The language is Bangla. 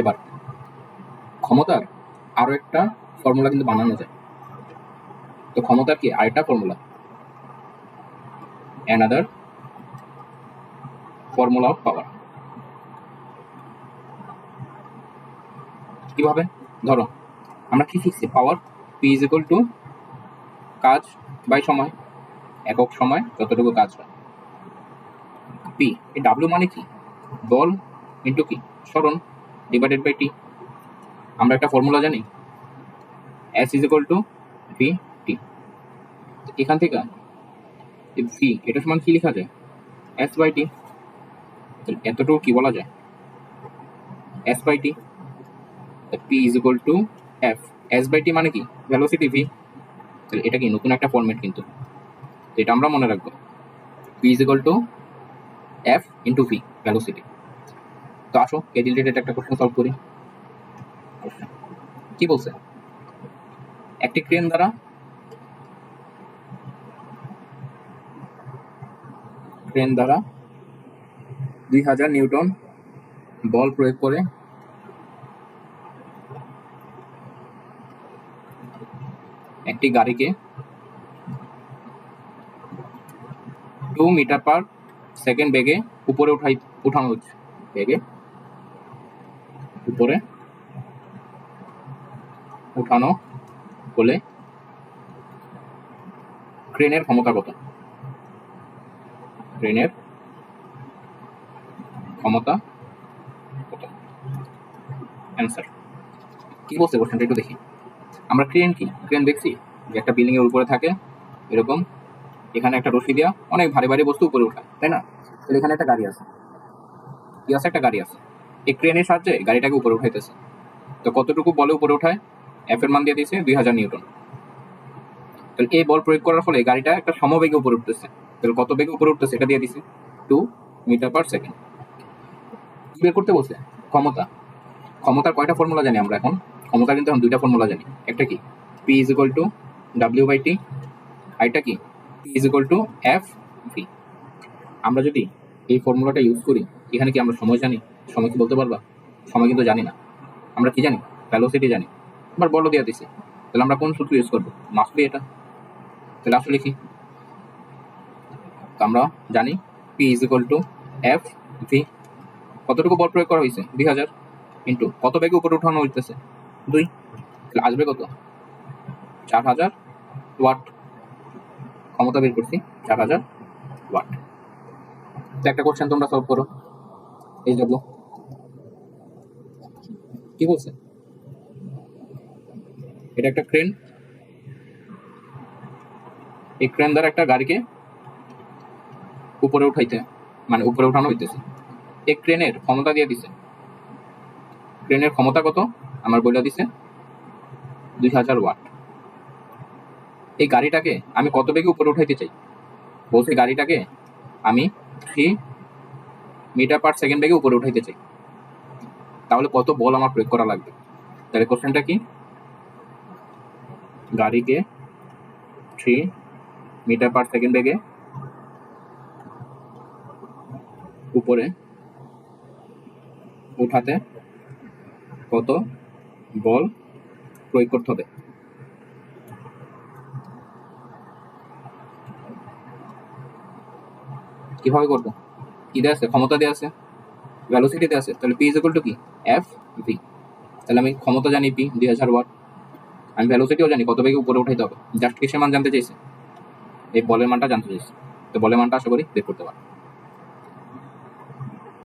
এবার, ক্ষমতার আরও একটা ফর্মুলা কিন্তু বানানো যায়। তো ক্ষমতার কি? আরেকটা formula another formula of power কীভাবে? ধরো, আমরা কি শিখছি power P is equal to কাজ বাই সময়, একক সময় যতটুকু কাজ হয়। পি এই ডাব্লিউ মানে কি? বল ইন্টু কি? সরণ ডিভাইডেড বাই টি আমরা একটা ফর্মুলা জানি? S is equal to V T এখান থেকে ভি এটা সমান কি লেখা যায়? এস বাই টি এতটুকু কি বলা যায়? S by T P is equal to F S by T মানে কি? ভ্যালোসিটি ভি তাহলে এটা কি নতুন একটা ফরম্যাট কিন্তু। এটা আমরা মনে রাখব। P is equal to F into V velocity তো আসো এই রিলেটেড একটা কোশ্চেন সলভ করি। কি বলছে? একটি ক্রেন দ্বারা ক্রেন দ্বারা দুই হাজার নিউটন বল প্রয়োগ করে একটি গাড়িকে টু মিটার পার সেকেন্ড বেগে উপরে উঠাই, উঠানো হচ্ছে। বেগে উপরে। উঠানো হলে ক্রেনের ক্ষমতা কত? ক্রেনের ক্ষমতা কত? অ্যান্সার কি বলছে কোশ্চেনটা একটু দেখি। আমরা ক্রেন কি? ক্রেন দেখছি? যে একটা বিল্ডিং এর উপরে থাকে, এরকম। এখানে একটা রশি দেওয়া অনেক ভারী ভারী বস্তু উপরে উঠায় তাই না? এখানে একটা গাড়ি আছে। কি আছে? একটা গাড়ি আছে। এই ক্রেনের সাহায্যে গাড়িটাকে উপরে উঠাইতেছে। তো কতটুকু বলে উপরে উঠায়? এফ এর মান দিয়ে দিয়েছে দুই হাজার নিউটন। তাহলে এই বল প্রয়োগ করার ফলে গাড়িটা একটা সমবেগে উপরে উঠতেছে। তাহলে কত বেগে উপরে উঠতেছে এটা দিয়ে দিছে টু মিটার পার সেকেন্ড বের করতে বলছে, ক্ষমতা। ক্ষমতার কয়টা ফর্মুলা জানি আমরা এখন? ক্ষমতা কিন্তু এখন দুইটা ফর্মুলা জানি। একটা কি? P is equal to W by T আরেকটা কি? P is equal to F V আমরা যদি এই ফর্মুলাটা ইউজ করি, এখানে কি আমরা সময় জানি? সময় কি বলতে পারবা? সময় কিন্তু জানি না। আমরা কি জানি? ভ্যালোসিটি জানি। আবার বলো দিয়ে দিছি। তাহলে আমরা কোন সূত্র ইউজ করব? মাসবি এটা। তাহলে আসলে কি? আমরা জানি P is equal to F V কতটুকু বল প্রয়োগ করা হয়েছে? দুই হাজার ইন্টু। কত বেগে উপরে উঠানো হইতেছে? দুই। তাহলে আসবে কত? চার হাজার ওয়াট। ক্ষমতা বের করছি চার হাজার ওয়াট। একটা কোশ্চেন তোমরা সলভ করো। এই যাব কি বলছে? এটা একটা ক্রেন এই ক্রেন দ্বারা একটা গাড়িকে উপরে উঠাইতে মানে উপরে উঠানো হইতেছে। এই ক্রেনের ক্ষমতা দিয়ে দিছে। ক্রেনের ক্ষমতা কত? আমার বলে দিছে দুই হাজার ওয়াট। এই গাড়িটাকে আমি কত বেগে উপরে উঠাইতে চাই? বলছে গাড়িটাকে আমি থ্রি মিটার পার সেকেন্ড বেগে উপরে উঠাইতে চাই। তাহলে কত বল আমার প্রয়োগ করা লাগবে? তাহলে কোশ্চেনটা কি? গাড়িকে থ্রি মিটার পার সেকেন্ড বেগে উপরে উঠাতে কত বল প্রয়োগ করতে হবে? কীভাবে করব? কি আছে? ক্ষমতা দেওয়া আছে? ভ্যালোসিটি দেওয়া আছে, তাহলে পি ইজ ইকুয়াল টু কি? এফ ভি তাহলে আমি ক্ষমতা জানি পি দুই হাজার ওয়াট আমি ভ্যালোসিটিও জানি, কত বেগে উপরে উঠাইতে হবে। জাস্ট কিসের মান জানতে চাইছে? এই বলের মানটা জানতে চাইছে। তো বলের মানটা আশা করি বের করতে পারব